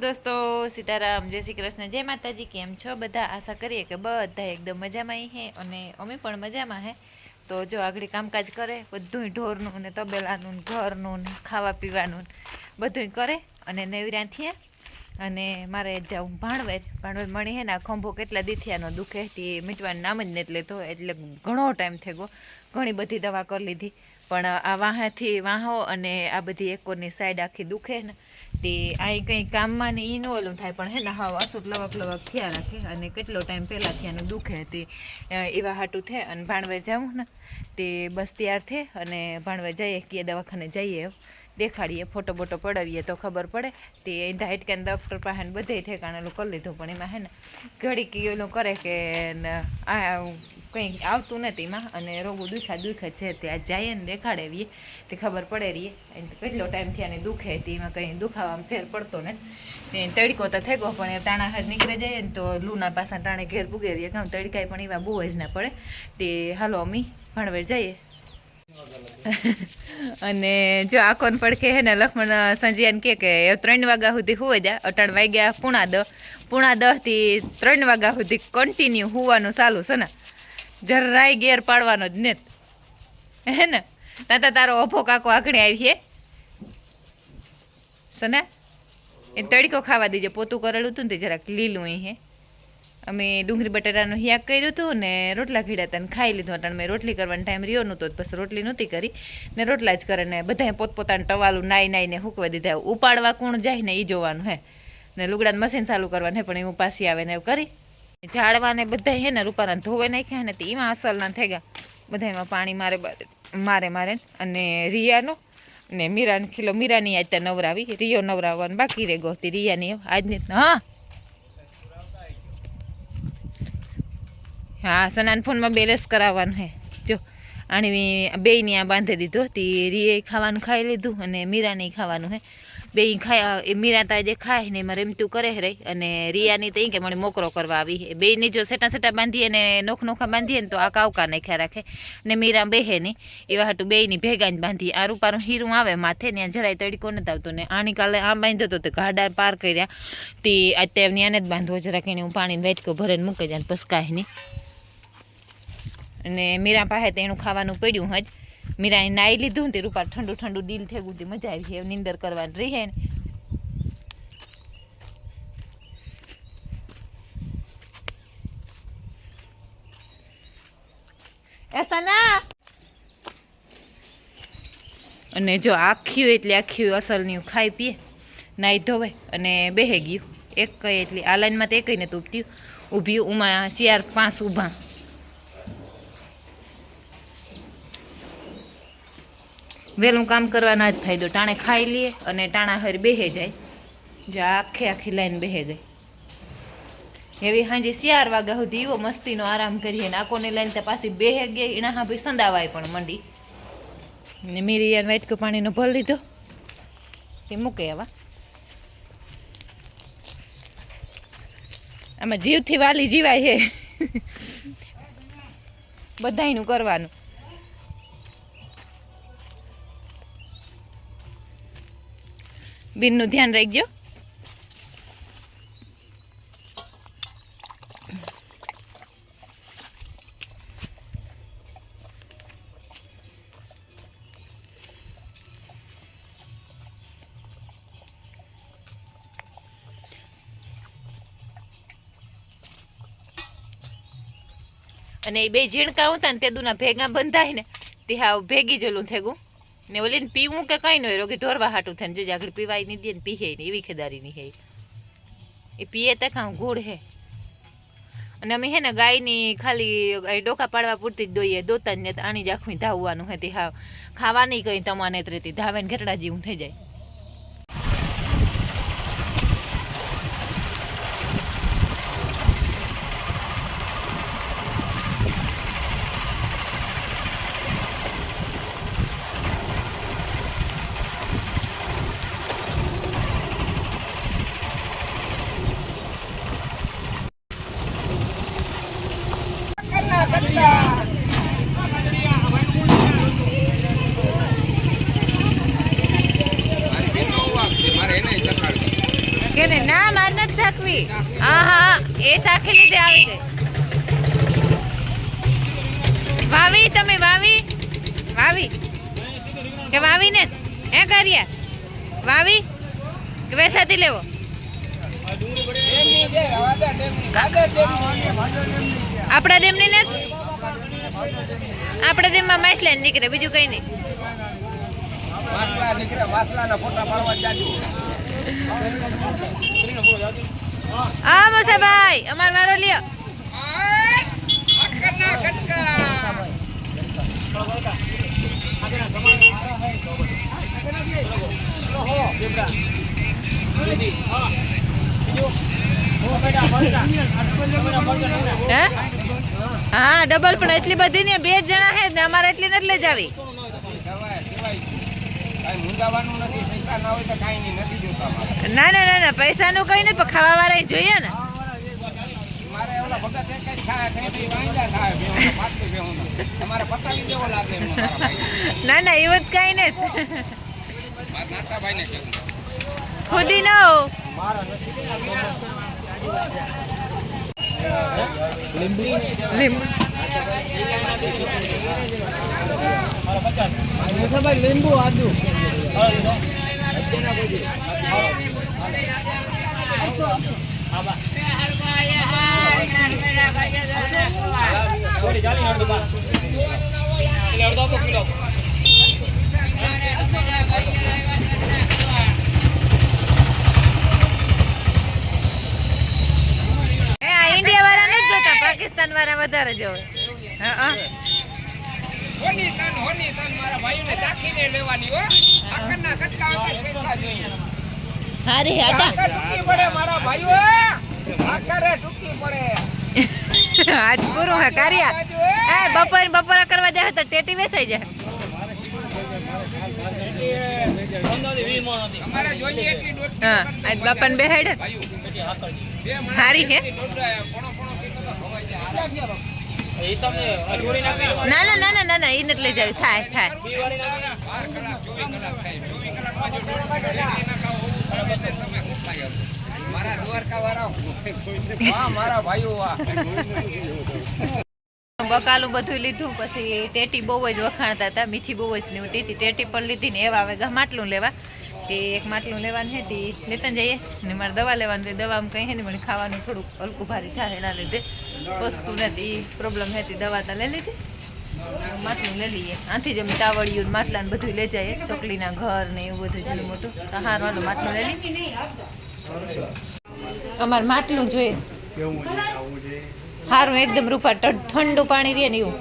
દોસ્તો, સીતારામ, જય શ્રી કૃષ્ણ, જય માતાજી, કેમ છો? બધા આશા કરીએ કે બધા એકદમ મજામાં હે અને અમે પણ મજામાં હે. તો જો આગળ કામકાજ કરે, બધુંય ઢોરનું ને તબેલાનું ઘરનું ને ખાવા પીવાનું બધું કરે અને નવરાં થયા અને મારે જાઉં ભાણવેર. ભાણવેર મણી હે ને આ ખંભો કેટલા દીથિયાનો દુખે તે મીટવાનું નામ જ નથી લેતો એટલે ઘણો ટાઈમ થઈ ગયો. ઘણી બધી દવા કરી લીધી. પણ આ વાહાથી વાહો અને આ બધી એકોની સાઈડ આખી દુખે ને તે અહીં કંઈ કામમાં ને ઈ ન થાય, પણ હે ને હા અસુટ લવક લવક થયા રાખે અને કેટલો ટાઈમ પહેલાં થયાનું દુખે તે એવા હાટું થે અને ભાણવેર જાઉં ને, તે બસ તૈયાર થે અને ભાણવેર જઈએ કે દવાખાને જઈએ, દેખાડીએ, ફોટો બોટો પડાવીએ તો ખબર પડે. તે ડાયટ કે ડૉક્ટર પાસે બધે ઠેકાણેલું કરી લીધું, પણ એમાં હે ને ઘડીક ઓલું કરે કે આ કંઈ આવતું નથી એમાં. અને રોગો દુખ્યા દુખે છે. તે આ જઈએ ને દેખાડેવીએ. તે ખબર પડે રહીએ એને કેટલો ટાઈમ થયા ને દુખે તે એમાં કંઈ દુખાવામાં ફેર પડતો નથી. એ તડકો તો થઈ ગયો પણ એ તાણા હાથ નીકળે જાય ને તો લૂના પાસા ટાણે ઘેર પુગેવીએ કામ તડકાય પણ એવા બહુ જ ના પડે. તે હાલો અમી ભણવેર જઈએ. અને જો આકોન પડખે હે ને લક્ષ્મણ સંજીયાને કે કે ત્રણ વાગ્યા સુધી હુવે જા. અટાણ વાગ્યા પૂણા દહ પૂણા દહથી ત્રણ વાગ્યા સુધી કન્ટિન્યુ હોવાનું ચાલુ છે ને. જરાય ગેર પાડવાનો જ ને હે ને? તાતા તારો ઓફો કાકો આંકડે આવી હે. સના, એ તડકો ખાવા દેજે. પોતું કરેલું હતું ને તે જરાક લીલું અહીં હે. અમે ડુંગળી બટાટાનું હિયાક કર્યું હતું ને રોટલા ખીડ્યા હતા ને ખાઈ લીધું હતા. મેં રોટલી કરવાનો ટાઈમ રહ્યો નહોતો પછી રોટલી નહોતી કરી. ને રોટલા જ કરે ને બધાએ પોતપોતાનું ટવાલું નાઈ નાઈને હૂકવા દીધા. ઉપાડવા કોણ જાય ને એ જોવાનું હે. ને લુગડાનું મશીન ચાલુ કરવાનું હે, પણ એવું પાછી આવે ને એવું કરી. ઝાડવાને બધા હે ને રૂપાના ધોવે નાખ્યા ને તે એમાં અસલના થઈ ગયા. બધા એમાં પાણી મારે મારે મારે અને રિયાનો ને મીરાને ખીલો. મીરાની આજ ત્યાં નવરાવી. રિયો નવરાવવાનું બાકી રે ગોતી. રિયાની આજની હા. હા, સનાન ફોનમાં બેલેન્સ કરાવવાનું હે. જો, આણી બેયની આ બાંધી દીધો તી રીએ ખાવાનું ખાઈ લીધું અને મીરાને ખાવાનું હે. બે ખાય મીરા જે ખાય ને એમાં રમતું કરે રહી અને રિયાની તો કે મને મોકરો કરવા આવી હે. બેયની જો સેટા સેટા બાંધીએ ને નોખ નોખા બાંધીએ ને તો આ કાવકા નાખ્યા રાખે. ને મીરા બેહે નહીં એવા હાટું બેયની ભેગા જ બાંધીએ. આ રૂપારું હીરું આવે માથે ને જરાય તડકો નથી આવતો. ને આની કાલે આમ બાંધ્યો તો તે ગાડા પાર કર્યા. તે અત્યારે આને જ બાંધવો જરાક એને હું પાણીને વેટકો ભરીને મૂકી જાય પસકાય નહીં અને મીરા પાસે તો એનું ખાવાનું પડ્યું હજ મીરાએ નાઈ લીધું તે રૂપા ઠંડુ ઠંડુ ડીલ થઈ ગયું મજા આવી છે નિંદર કરવાની રહી ને. અને જો આખ્યું એટલે આખ્યું અસલની ખાઈ પીએ. નાહી ધોવે અને બેહે ગયું. એક કઈ એટલી આ લાઈનમાં તો એકઈ નથી ઉપટ્યું ઊભી, ઉમાં શિયાર પાંચ ઊભા. વહેલું કામ કરવાનો જ ફાયદો. ટાણે ખાઈ લઈએ અને ટાણા હર બેહે જાય. જે આખે આખી લાઈન બેહે ગઈ. એવી સાંજે ચાર વાગ્યા સુધી એવો મસ્તીનો આરામ કરીએ ને આકોની લાઈન તો પાછી બેહે ગઈ, એના હા ભાઈ સંદાવાય પણ મંડી. ને મીરી વાટકું પાણીનો ભર લીધો. તે મૂકે આવા આમાં જીવથી વાલી જીવાય છે બધાયનું કરવાનું. બિનનું ધ્યાન રાખજો. અને એ બે ઝીણકા હતા ને તે દુના ભેગા બંધાય ને તે હા ભેગી જલું થેગું. ને ઓલીને પીવું કે કઈ નહીં રોગી ઢોરવા હાટું થાય જોજે, આગળ પીવાય નહીં દે ને પીહે નહીં, એવી ખેદારી નહીં હે. એ પીએ તો કાં ગુડ હે. અને અમે હે ને ગાયની ખાલી ડોકા પાડવા પૂરતી જ દોઈએ દોતા જ ને આની જ આખું ધાવવાનું હે તે હા ખાવાની કઈ તમાને ત્રેતી ધાવે ને ઘેટડા જેવું થઈ જાય. એ સાખી લીધે આવી વાવી તમે, વાવી. વાવી. કે વાવી ને હે કર્યા? વાવી? કે વેસાથી લેવો? આપણા ડેમની ને આપણા ડેમમાં માછ લઈને નીકળે, બીજું કઈ નહીં. વાસલા નીકળે વાસલાના ફોટા પાડવા જાજુ. હા મોસાભાઈ અમાર વારો લ્યો હે? ડબલ પણ એટલી બધી ને બે જણા હે ને અમારે એટલી નથી લઈ જાવી. ના હોય તો કાંઈ નહીં નથી જોતા મારે. ના ના ના પૈસા પૈસાનું કઈ નહીં પણ ખાવા વાળા જોઈએ ને. ના ના એવું જ કઈ કહેવું. ખુદી નો. લીંબુ. લીંબુ આદુ. ઇન્ડિયા વાળા નથી જોતા પાકિસ્તાન વાળા વધારે જોવે. હા. હોની તન હોની તન મારા ભાઈઓને ચાખીને લેવાની હો. આકરના કટકા વખત પૈસા જોઈએ. હારે હાટા ટૂંકી પડે મારા ભાઈઓ આકરે ટૂંકી પડે. આજ પૂરો હે કાર્યા. એ બપોર બપોર કરવા જાય તો ટેટી વેસાઈ જાય. બાપન જોઈએ હા આજ બાપાને બેહાડે. બે હારી હે? ના ના ના ના ના ના એ નથી લઈ જવી થાય થાય? મારા દ્વારકા વાળા મારા ભાઈઓ બકાલું બધું લીધું. પછી ટેટી બહુ જ વખાણતા હતા, મીઠી બહુ જ નહીં હતી. ટેટી પણ લીધી ને એવા આવે માટલું લેવા. તે એક માટલું લેવાનું છે તે. લેતા જઈએ. ને મારે દવા લેવાની દવામાં કંઈ હે ને મને ખાવાનું થોડુંક હલકું ભારી થાય એના લીધે. વસ્તુ નથી પ્રોબ્લેમ હતી દવા તો લઈ લીધી. માટલું લઈ લઈએ. આથી જ અમે તાવડિયું માટલા ને બધું લઈ જઈએ. ચોકલીના ઘર ને એવું બધું જૂનું મોટું. તો હાર વાળું માટલું લઈ લઈએ. અમારે માટલું જોઈએ? સારું એકદમ રૂપા ઠંડુ પાણી રહે ને એવું.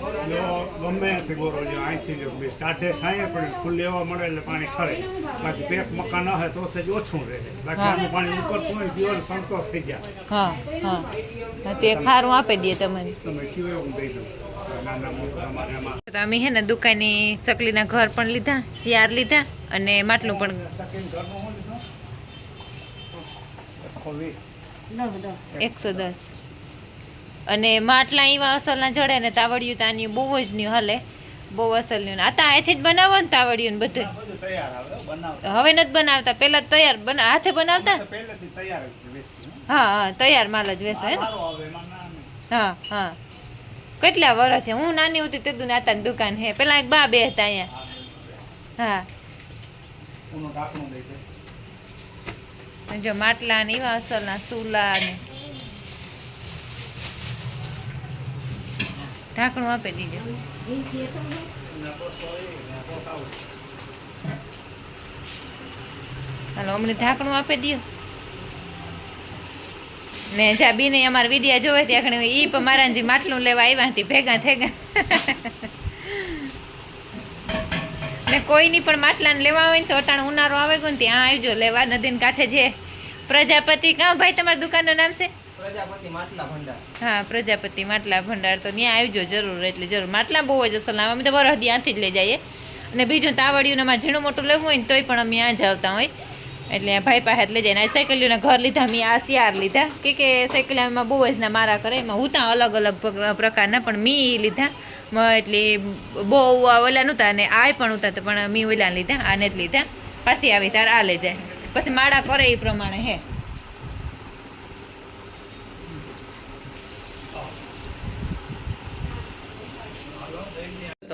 ગમે ત્યાંથી ગોરો જો અહીંથી જો બે સ્ટાર્ટે સાંયે પણ ફૂલ લેવા મળે એટલે પાણી ખરે બાકી પેક મકાન હોય તો સેજ ઓછું રહે. બાકી હા. આનું પાણી ઉકળતું હોય પ્યોર સંતોષ થઈ જાય. હા હા. તે ખારું આપી દઈએ તમને. તમે કીધું એવું દઈ દો તો અમે હે ને દુકાનની ચકલીના ઘર પણ લીધા શિયાર લીધા અને માટલું પણ. એકસો દસ. અને માટલા એવા અસલના જડે ને તાવડિયું તાની બહુ જ નહીં હલે. બહુ અસલનું આ તો અહીંથી જ બનાવો ને તાવડિયું ને બધું. હવે નથી બનાવતા પહેલા તૈયાર બના હાથે બનાવતા? હો. હા તૈયાર માલ જ વેચો હે નહીં. હા હા. કેટલા વર્ષ છે હું નાની હતી તે દુન આતાની દુકાન હે. પેલા એક બા બે હતા અહીંયા. હા દે. જો માટલા ને એવા અસલના સુલા ને ઢાંકણું આપી દીધું. હાલો, અમને ઢાંકણું આપી દો ને જા બીને અમારા વિડિયા જોવે ત્યાં આગળ ઈ પણ મારા જે માટલું લેવા આવ્યા હતી, ભેગા થેગા. ને કોઈની પણ માટલાને લેવા આવે ને તો અટાણ ઉનાળો આવે ગયો ને ત્યાં આવજો. લેવા નદીને કાંઠે છે પ્રજાપતિ કાં ભાઈ, તમારી દુકાનનું નામ છે? હા, પ્રજાપતિ માટલા ભંડાર તો ત્યાં આવજો જરૂર, એટલે જરૂર. માટલા બહુ જ અસલ અમે તો વરહ ત્યાંથી જ લઈ જઈએ. અને બીજું તાવડિયું અમારે ઝીણું મોટું લેવું હોય ને તોય પણ અમે ત્યાં જ આવતા હોય. એટલે ભાઈ પાસે લઈ જાય ને સાયકલીઓના ઘર લીધા મેં આ શિયાર લીધા. કે કે સાયકલીમાં બહુ જ ના મારા કરે. એમાં હું ત્યાં અલગ અલગ પ્રક- પ્રકારના, પણ મી લીધા. એટલે બહુ ઓલા નહોતા અને આ પણ ઉતા તો પણ મી ઓલા લીધા, આને જ લીધા. પાછી આવી તાર આ લઈ જાય. પછી માળા કરે એ પ્રમાણે હે.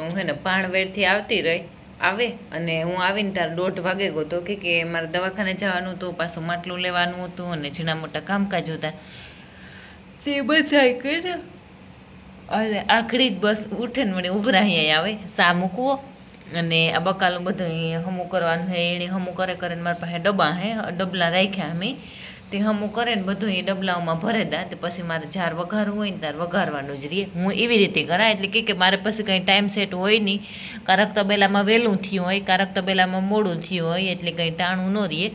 હું હે ને પાણ આવતી રહી, આવે અને હું આવીને તાર દોઢ વાગે ગયો તો કે કે મારે દવાખાને જવાનું હતું પાછું માટલું લેવાનું હતું અને ઝીણા મોટા કામકાજ હતા. તે બધા કર્યા. અને આખરી જ બસ ઉઠે ને મને ઉભરા અહીંયા આવે, સા મૂકવો અને આ બકાલું બધું હમું કરવાનું હે એને હમું કરે કરે મારા પાસે ડબ્બા હે ડબલા રાખ્યા અમે. તે હમું કરે ને બધું એ ડબલાઓમાં ભરે દા, તે પછી મારે જાર વઘારવું હોય ને તાર વઘારવાનું જ રહે હું એવી રીતે કરા એટલે કે કે મારે પછી કંઈ ટાઈમ સેટ હોય નહીં. કારક તબેલામાં વહેલું થયું હોય, કારક તબેલામાં મોડું થયું હોય, એટલે કંઈ ટાણું ન રહીએ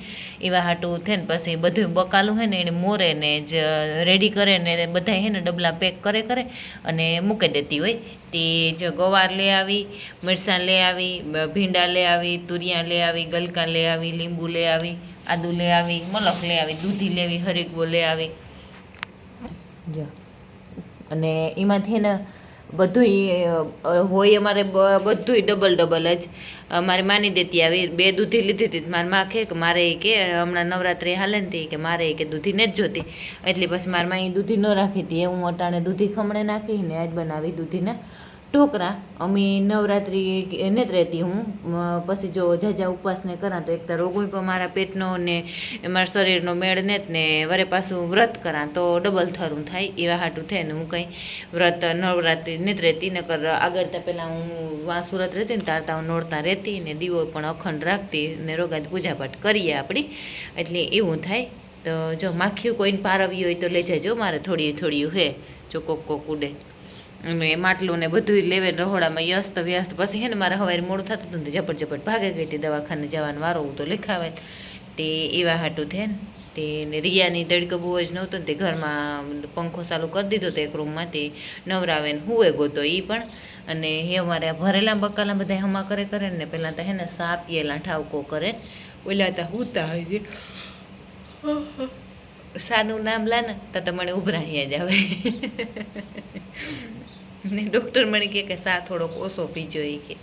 એવા હાટું થઈને પછી બધું બકાલું હોય ને, એને મોરે ને જ રેડી કરે ને બધા હે ને ડબલા પેક કરે કરે અને મૂકી દેતી હોય. તે જ ગવાર લઈ આવી મરસાં લઈ આવી, ભીંડા લઈ આવી, તુરિયા લઈ આવી, ગલકા લઈ આવી, લીંબુ લઈ આવી આદુ લઈ આવી, મલક લઈ આવી, દૂધી લેવી હરીગવો લઈ આવી. જો. અને એમાંથી ને બધુંય હોય અમારે બધુંય ડબલ ડબલ જ. મારે માની દેતી આવી, બે દૂધી લીધી હતી મારી માં કે મારે એ કે, હમણાં નવરાત્રિ હાલે ને કે મારે એ કે દૂધી ને જ જોતી. એટલે પછી મારી માં એ દૂધી ન રાખી હતી. એ હું અટાણે દૂધી ખમણે નાખી ને આજ બનાવી દૂધીના ઢોકરા, અમે નવરાત્રિ જ રહેતી હું પછી જો જાજા ઉપવાસને કરા તો એક તો રોગોય પણ મારા પેટનો ને મારા શરીરનો મેળ ને ને વરે પાછું વ્રત કરા તો ડબલ થરું થાય, એવા હાટું થાય ને હું કંઈ વ્રત નવરાત્રિ ને જ રહેતી, નકર આગળ તો પહેલાં હું વાં સુરત રહેતી ને તાર ત્યાં હું નોરતા રહેતી ને દીવો પણ અખંડ રાખતી ને રોગાજ પૂજાપાઠ કરીએ આપણી એટલે એવું થાય. તો જો માખ્યું કોઈને પારવી હોય તો લઈ જજો મારે થોડી થોડી હે, જો કોક કોક ઉડે. અને માટલું ને બધું લેવે રહોડામાં વ્યસ્ત વ્યસ્ત. પછી હે ને મારે હવારે મોડું થતું હતું ને ઝપટ ઝપટ ભાગે ગઈ હતી દવાખાને જવાનું, વારો હું તો લખાવે તે એવા હાટું થે ને, તે રિયાની તડકો બહુ જ નહોતો તે ઘરમાં પંખો ચાલુ કરી દીધો તો એક રૂમમાં તે નવરાવે ને હુએ ગોતો એ પણ. અને હે અમારે ભરેલા બકાલા બધા હમા કરે કરે ને પહેલાં તો હે ને ઠાવકો કરે ઓલા તા હુતા હોય સાનું નામ લા ને તો તમને મને ઉભરાઈ જ આવે. ને ડૉક્ટર કહે કે સા થોડોક ઓછો પીજો એ કે.